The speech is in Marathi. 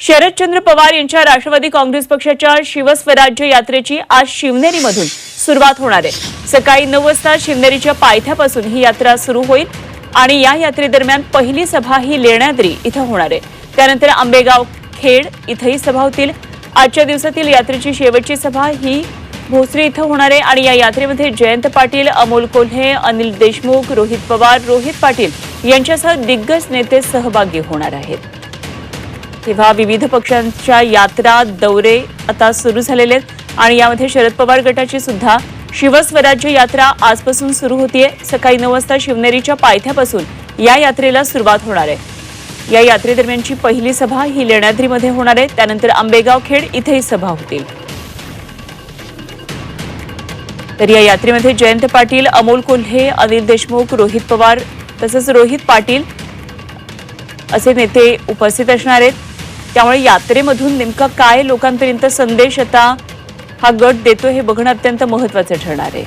शरदचंद्र पवार यांच्या राष्ट्रवादी काँग्रेस पक्षाच्या शिवस्वराज्य यात्रेची आज शिवनेरीमधून सुरुवात होणार आहे. सकाळी नऊ वाजता शिवनेरीच्या पायथ्यापासून ही यात्रा सुरू होईल आणि या यात्रेदरम्यान पहिली सभा ही लेण्याद्री इथं होणार आहे. त्यानंतर आंबेगाव खेड इथंही सभा होतील. आजच्या दिवसातील यात्रेची शेवटची सभा ही भोसरी इथं होणार आहे आणि या यात्रेमध्ये जयंत पाटील अमोल कोल्हे अनिल देशमुख रोहित पवार रोहित पाटील यांच्यासह दिग्गज नेते सहभागी होणार आहेत. तेव्हा विविध पक्षांच्या यात्रा दौरे आता सुरू झालेले आहेत. आणि यामध्ये शरद पवार गटाची सुद्धा शिवस्वराज्य यात्रा आजपासून सुरू होतीये. सकाळी नऊ वाजता शिवनेरीच्या पायथ्यापासून या यात्रेला सुरुवात होणार आहे. या यात्रेदरम्यानची पहिली सभा ही लेण्याद्रीमध्ये होणार आहे. त्यानंतर आंबेगाव खेड इथेही सभा होतील. तर या यात्रेमध्ये जयंत पाटील अमोल कोल्हे अनिल देशमुख रोहित पवार तसंच रोहित पाटील असे नेते उपस्थित असणार आहेत. त्यामुळे यात्रेमधून नेमका काय लोकांपर्यंत संदेश आता हा गट देतो हे बघणं अत्यंत महत्वाचं ठरणार आहे.